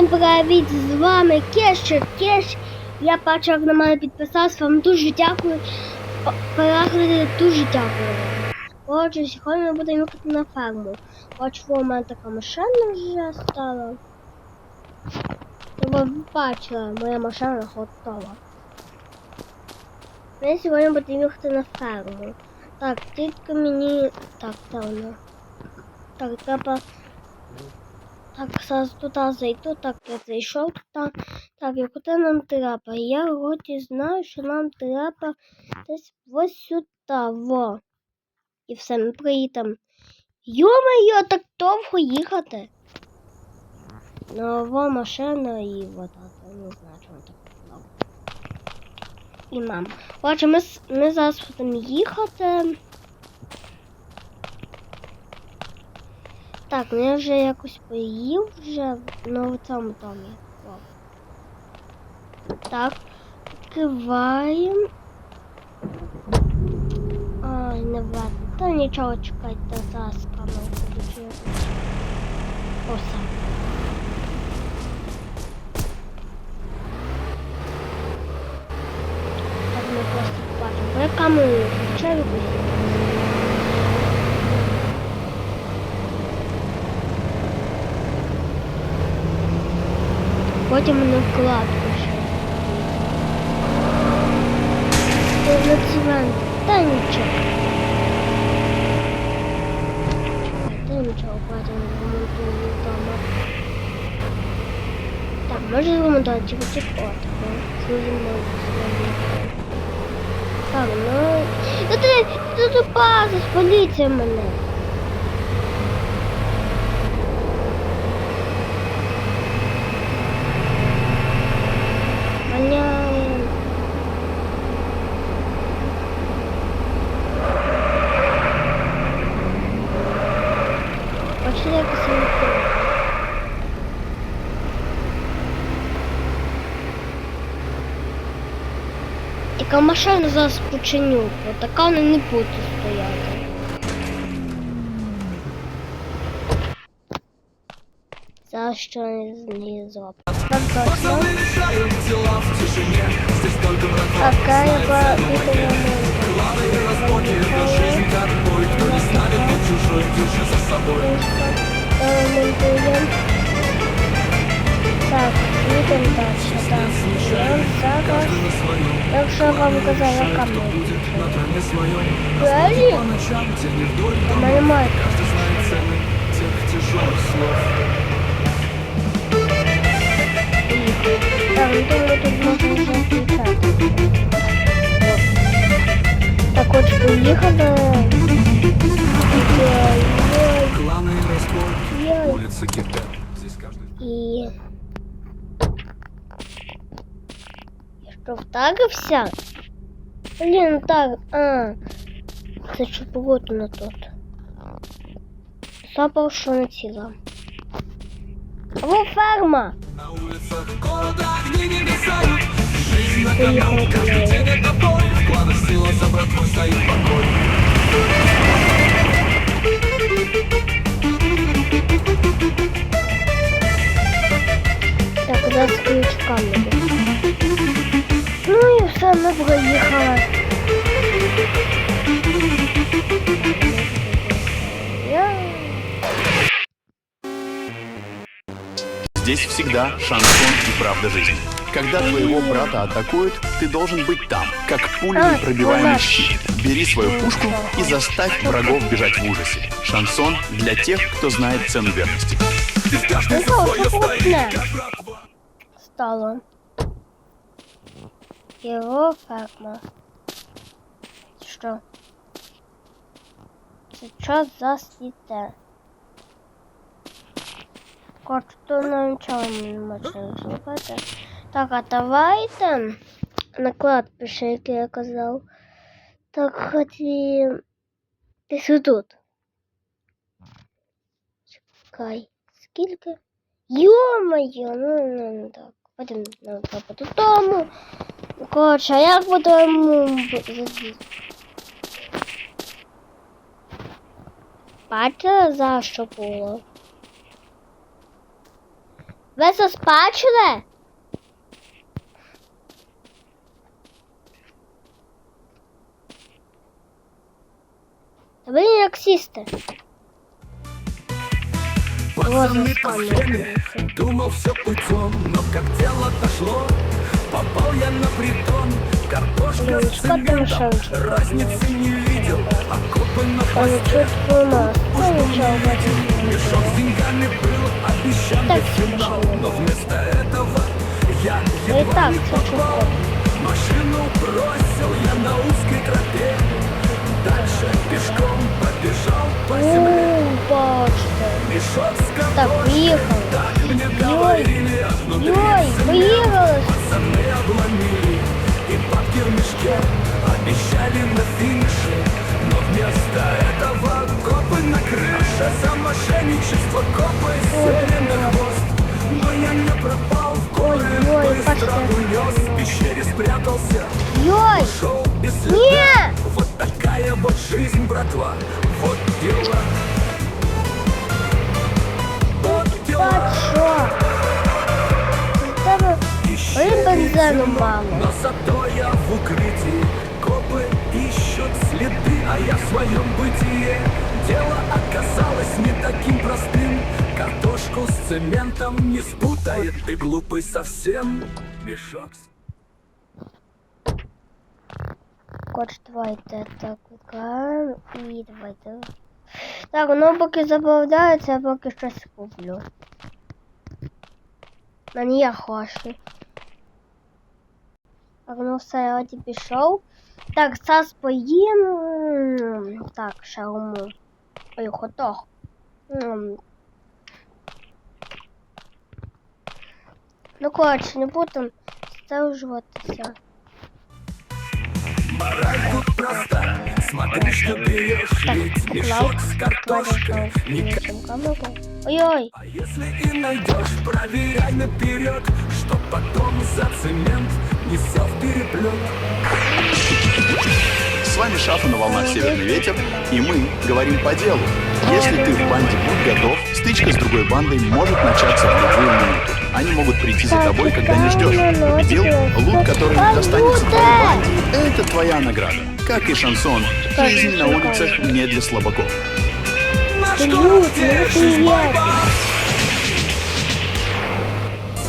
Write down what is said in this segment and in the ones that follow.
Всім привіт, з вами Кешер Кеш. Я бачу, як на мене підписався. Вам дуже дякую. Перегляди дуже дякую. Отже, сьогодні ми будемо їхати на ферму. Бачу, у мене така машина вже стала. Ви бачили, моя машина готова. Ми сьогодні будемо їхати на ферму. Так, тільки мені. Так, де вона? Так, треба. Так, зараз туди зайду, так я зайшов туди. Так, і куди нам треба? Я вроді знаю, що нам треба десь ось сюди, во. І все, ми приїдемо. Йо-моє, так довго їхати. Нова машина і вода. Я не знаю, чому так. І мам. Отже, ми, ми зараз будемо їхати. Так, ну я вже якось поїв вже ну, цьому домі. Так, відкриваємо. Ай, не влад. Та нічого чекайте, зараз камеру включу. О, все. Так, ми просто бачимо. Я камеру включаю. потім на вкладку ще. На цемент. Та нічого. Та нічого потім ремонтуємо вдома. Так, може ремонтувати чи хочуть отаку. Зможемо зробити. Так, ну... Та ти, ти, ти, ти, ти, Яка машина зараз починю, бо така не буде стояти. Зараз що з неї зроблю. Так точно. Окей, я Ремонтуємо. Так, їдемо далі. Так, я зараз. Якщо я вам казав, я камеру. Реально? У мене немає. Так, ну думаю, тут можна вже включати. Так, от поїхали. Ой-ой-ой. Я що, втагився? Блін, так, а. Це що погодно тут. Сапав, що не ціла. Во ферма! На улицах города огни не мерцают. Жизнь на Поїхали кону, каждый туди. день это бой. В кланах сила за братвой стоит покой. Так, куди з ключками? Проїхали. Я... Здесь всегда шансон и правда жизни. Когда твоего брата атакуют, ты должен быть там, как пуля А, непробиваемый щит. Бери свою пушку и заставь врагов бежать в ужасе. Шансон для тех, кто знает цену верности. Стало? Його ферма. Що? Це що за світе? Коротше, то нам нічого не можна. Так, а давайте наклад пише, який я казав. Так, хоті... Десь тут. Чекай, скільки? Йо-моє, ну, ну, ну так. Потім нам треба додому. Коротше, а як будемо Бачите, за що було? Ви це спачили? Та ви як сісти. Пацаны схеме Думал все путем Но как дело дошло Попал я на притон Картошка с цементом? Разницы не видел Окопы на Там хвосте чуть у нас. Ну нічого. Мешок с деньгами был обещан Так, финал Но вместо этого я Ну едва не попал. Машину бросил я на узкой тропе Дальше пешком побежал по земле. Мешок с картошкой Пошли. унес В пещере спрятался Йой! Шел без следа Не! Вот такая вот жизнь, братва Вот дела Вот дела Так бензину мало. Но зато я в укрытии Копы ищут следы, а я в своем бытие Дело оказалось не таким простым Картошку с цементом не спутает Ты глупый совсем Коч, давайте так викликаємо і давайте. Так, воно поки забавляється, я поки щось куплю. Мені є гроші. Так, ну все, я оді пішов. Так, зараз поїм. Так, шаурму. Ой, хотох. Ну, коротше, не будемо стежуватися. Мораль тут проста Смотри, что берешь Ведь мешок с картошкой никак Ой-ой, А если и найдешь, проверяй наперед Чтоб потом за цемент не сел в переплет С вами Шафа на волнах «Северный ветер», и мы говорим по делу. Если ты в банде будь готов, стычка с другой бандой может начаться в любую минуту. Они могут прийти за тобой, когда не ждешь. Победил? Лут, который достанется твоей банде, это твоя награда. Как и шансон, жизнь на улицах не для слабаков. Наш Ты город, лют, где ну ты жизнь я. борьба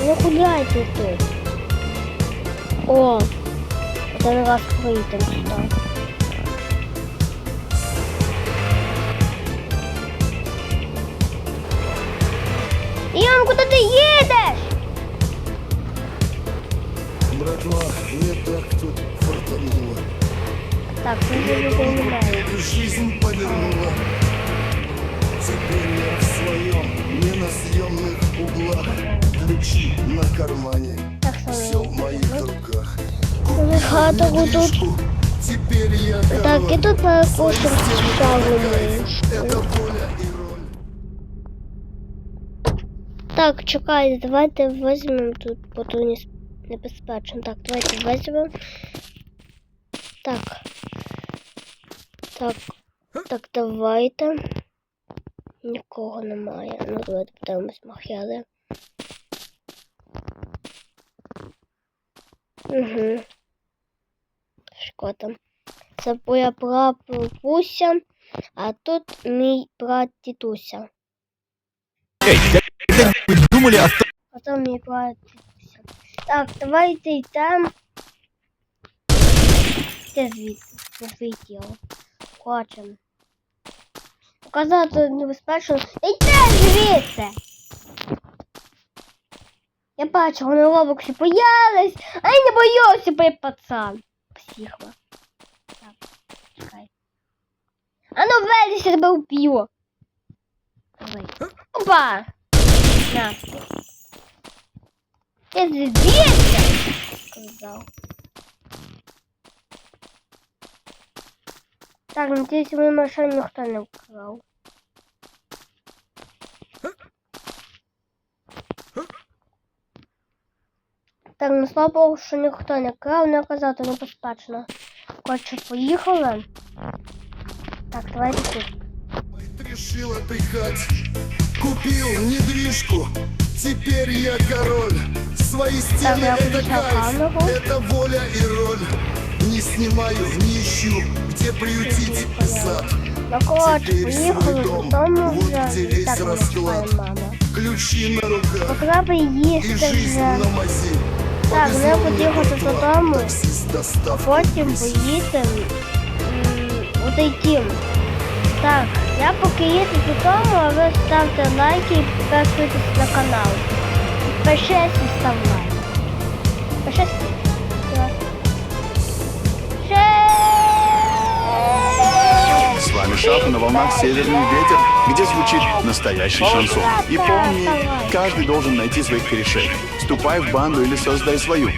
не гуляйте тут. О, один раз прийдемо сюди. Ям, куди ти їдеш? Братва, мне так тут фартануло. Так, це вже людей немає. Жизнь повернула. Теперь я в своем ненасъемных углах. Ключи на кармане, Так все само. в моих руках. Дуже багато тут. Недвижку, Теперь я Так, і король. тут перекусимо цікавий. Это воля Так, чекайте, давайте візьмемо тут, бо тут небезпечно. Так, давайте візьмемо. Так. Так. Так, давайте. Нікого немає. Ну, давайте подивимось махяли. Угу. Там? Це моя прапуся, а тут мій брат Тітуся. думали о Потом мне платится. Так, давайте йдемо. Ти звідти не злетіло. Хочемо. Показати небезпечно. Йди звідси! Я бачу, вони в робоксі боялись, а я не боюся, бо я пацан. Психла. Так, чекай. А ну вилізь, я тебе вб'ю. Давай. Опа! На. Ти звідси? Сказав. Так, надіюсь, мою машину ніхто не вкрав. Так, ну слава Богу, що ніхто не крав, не казати небезпечно. Коротше, поїхали. Так, давайте тут. Решил отдыхать. Купил недвижку. Теперь я король Свои стены я это включаю кайф камеру. Это воля и роль Не снимаю, не ищу Где приютить сад Ну, коротше, Теперь поїхали свой дом, додому вот вже. где І весь так не расклад. чекає мама. Ключи на Бо руках треба И їсти жизнь вже. на мази Так, Повезло мне мне подъехать братва, додому. Таксист доставку Потім принесет. поїдемо отойти. Так, я поки їду додому, а ви ставте лайки і підписуйтесь на канал. Підпишись і став лайк. Підпишись. Все. Ще! С вами Шафа на волнах «Северный ветер», где звучит настоящий шансон. И помни, каждый должен найти своих корешей. Вступай в банду или создай свою.